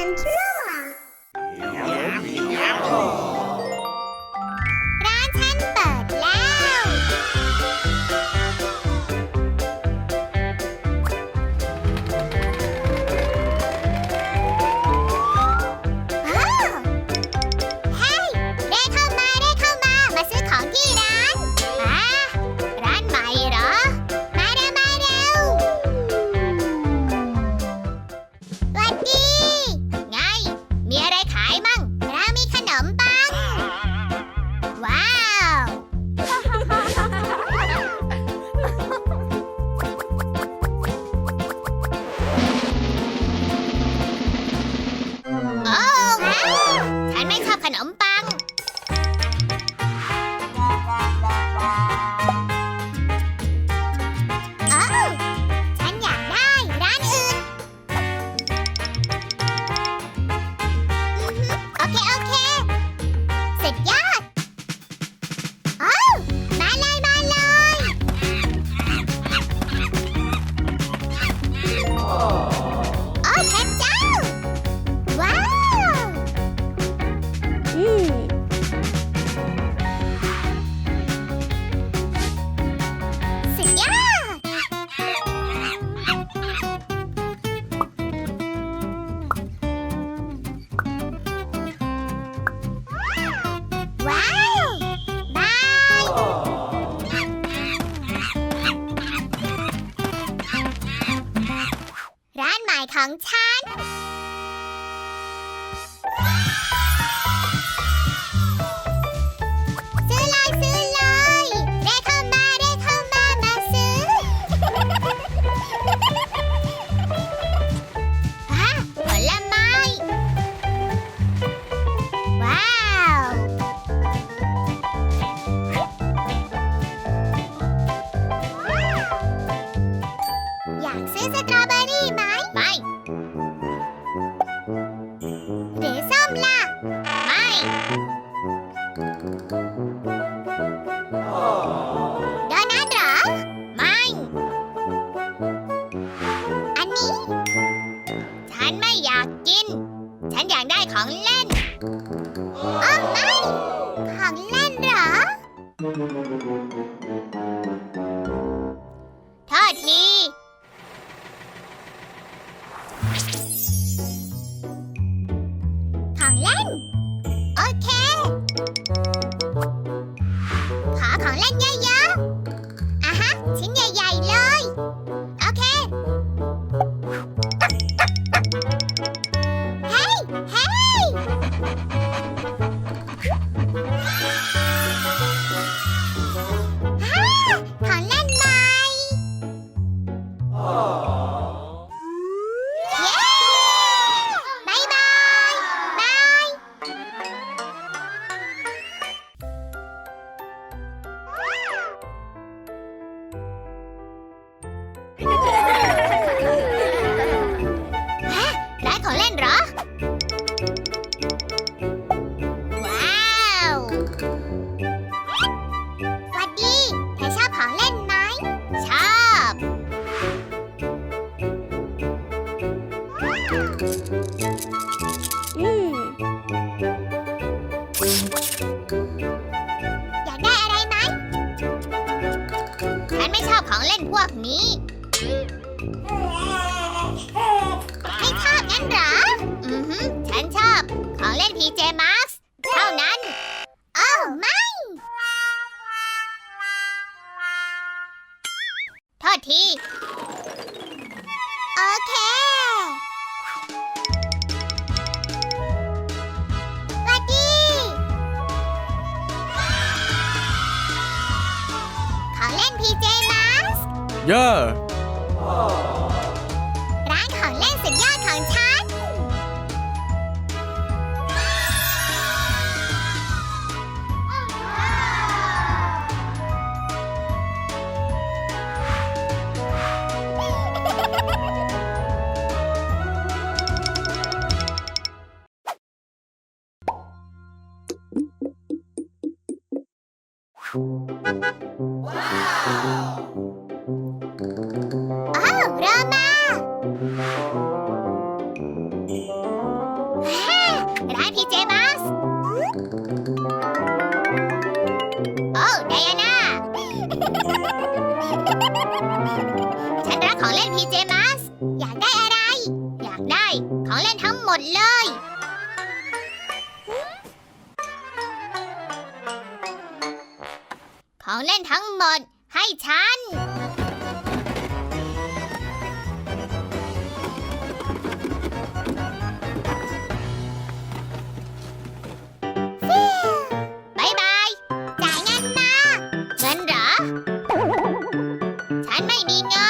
friends. ของฉัน Thôi thì Còn lên Ok Thỏ còn lên dây À ha, xỉn dây dày lên. อยากได้อะไรไหม ฉันไม่ชอบของเล่นพวกนี้ ไม่ชอบงั้นหรอ อือฮึฉันชอบของเล่นพีเจมาร์สเท่านั้น โอ้ไม่ โทษที โอเค PJ Masks? Yeah. Oh. อ้ริ่มมาฮ่าร้านพีเจมาสโอ้ไดอาน่า ฉันรักของเล่นพีเจมาสอยากได้อะไร อยากได้ของเล่นทั้งหมดเลย ของเล่นทั้งหมดให้ฉัน บายบจ่ายเงินมา เงินเหรอ ฉันไม่มีเงิน